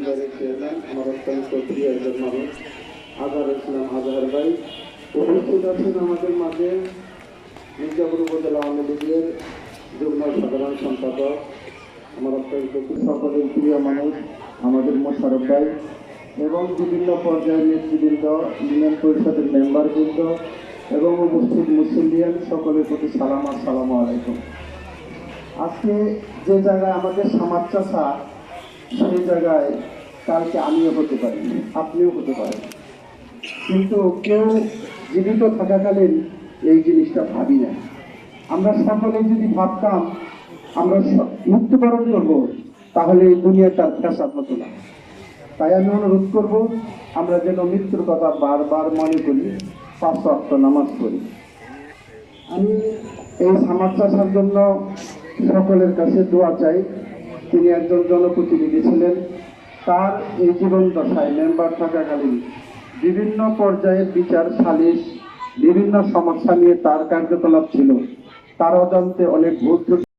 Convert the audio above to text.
আমার অত্যন্ত প্রিয় একজন মানুষ আজহার ইসলাম আজহার ভাই। উপস্থিত আছেন আমাদের মাঝে মির্জাপুর উপজেলা আওয়ামী লীগের সাধারণ সম্পাদক, আমার অত্যন্ত সকলের প্রিয় মানুষ, আমাদের মোশারফ ভাই এবং বিভিন্ন পর্যায়ের নেতৃবৃন্দ, ইউনিয়ন পরিষদের মেম্বারবৃন্দ এবং উপস্থিত মুসলিয়ান সকলের প্রতি সালাম আসসালামু আলাইকুম। আজকে যে জায়গায় আমাদের সমাজ চাষা সেই জায়গায় কালকে আমিও হতে পারি, আপনিও হতে পারেন। কিন্তু কেউ জীবিত থাকাকালীন এই জিনিসটা ভাবি না। আমরা সকলে যদি ভাবতাম, আমরা মৃত্যুবরণ করব, তাহলে এই দুনিয়া তার ফ্যাসাদ হতো না। তাই আমি অনুরোধ করব, আমরা যেন মৃত্যুর কথা বারবার মনে করি, পাঁচ অক্ট নামাজ পড়ি। আমি এই সমাজ জন্য সকলের কাছে দোয়া চাই তিনি একজন জনপ্রতিনিধি ছিলেন। তার এই জীবন দশায় মেম্বার থাকাকালীন বিভিন্ন পর্যায়ের বিচার, সালিশ, বিভিন্ন সমস্যা নিয়ে তার কার্যকলাপ ছিল। তার অজান্তে অনেক ভুল